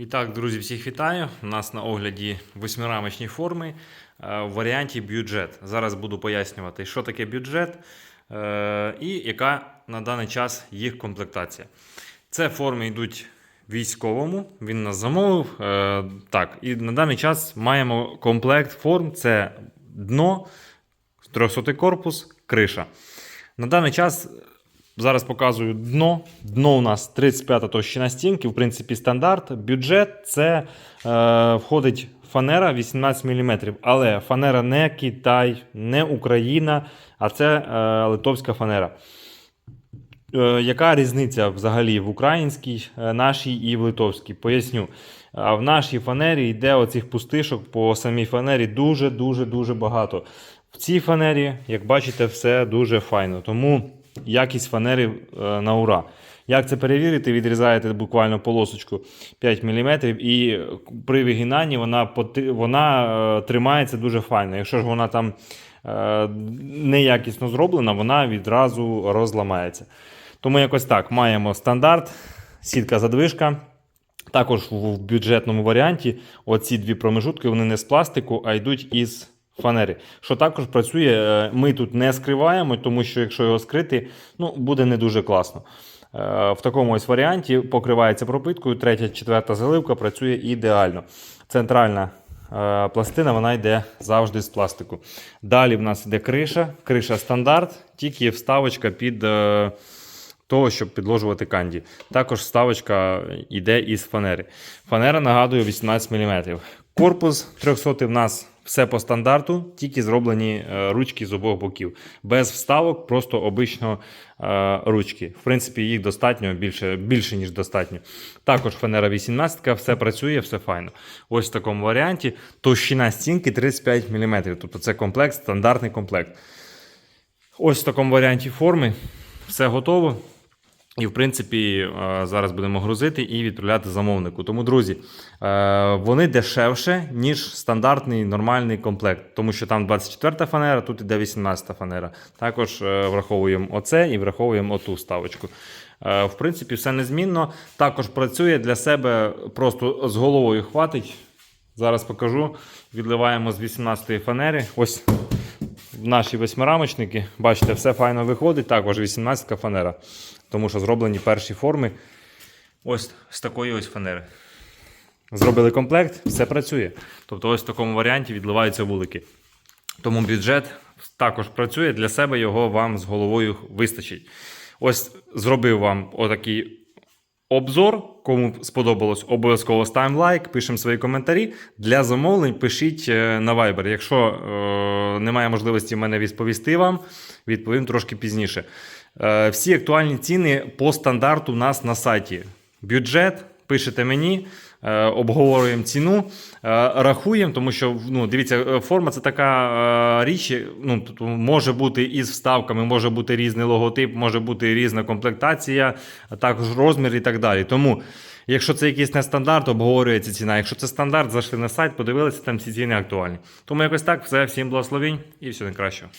І так, друзі, всіх вітаю. У нас на огляді восьмирамочні форми е, в варіанті бюджет. Зараз буду пояснювати, що таке бюджет е, і яка на даний час їх комплектація. Це форми йдуть військовому, він нас замовив. Е, Так, і на даний час маємо комплект форм: це дно, 300 корпус, криша. На даний час Зараз показую дно. Дно у нас 35 товщина стінки, в принципі, стандарт. Бюджет це е, входить фанера 18 мм. Але фанера не Китай, не Україна, а це е, литовська фанера. Е, яка різниця взагалі в українській, е, нашій і в литовській? Поясню. А в нашій фанері йде оцих пустишок по самій фанері дуже-дуже дуже багато. В цій фанері, як бачите, все дуже файно. Тому якість фанери е, на ура. Як це перевірити? Відрізаєте буквально полосочку 5 мм, і при вигинанні вона, вона е, тримається дуже файно. Якщо ж вона там е, неякісно зроблена, вона відразу розламається. Тому якось так маємо стандарт, сітка задвижка. Також в бюджетному варіанті оці дві промежутки вони не з пластику, а йдуть із фанери. Що також працює, е, ми тут не скриваємо, тому що якщо його скрити, ну, буде не дуже класно. Е, В такому ось варіанті покривається пропиткою, третя, четверта заливка працює ідеально. Центральна е, пластина вона йде завжди з пластику. Далі в нас йде криша, криша стандарт, тільки вставочка під. Того, щоб підложувати канді. Також вставочка йде із фанери. Фанера нагадую 18 мм. Корпус 300 в нас все по стандарту, тільки зроблені е, ручки з обох боків. Без вставок, просто обично е, ручки. В принципі, їх достатньо більше, більше ніж достатньо. Також фанера 18, все працює, все файно. Ось в такому варіанті. Товщина стінки 35 мм. Тобто це комплект, стандартний комплект. Ось в такому варіанті форми. Все готово. І, в принципі, е, зараз будемо грузити і відправляти замовнику. Тому, друзі, е, вони дешевше, ніж стандартний нормальний комплект, тому що там 24 фанера, тут іде 18 фанера. Також е, враховуємо оце і враховуємо оту ставочку. В принципі, все незмінно. Також працює для себе просто з головою хватить. Зараз покажу. Відливаємо з 18 фанери. Ось наші восьмирамочники. Бачите, все файно виходить. Також 18 фанера. Тому що зроблені перші форми. Ось з такої ось фанери. Зробили комплект, все працює. Тобто, ось в такому варіанті відливаються вулики. Тому бюджет також працює. Для себе його вам з головою вистачить. Ось зробив вам отакий обзор. Кому сподобалось, обов'язково ставимо лайк, пишемо свої коментарі. Для замовлень пишіть е, на Viber. Якщо е, немає можливості мене відповісти вам, відповім трошки пізніше. Е, всі актуальні ціни по стандарту у нас на сайті. Бюджет, пишете мені, обговорюємо ціну, е, рахуємо, тому що ну, дивіться, е, форма це така е, річ, ну, може бути із вставками, може бути різний логотип, може бути різна комплектація, також розмір і так далі. Тому, якщо це якийсь не стандарт, обговорюється ціна. Якщо це стандарт, зайшли на сайт, подивилися, там всі ціни актуальні. Тому якось так, все, всім благословень і всього найкращого.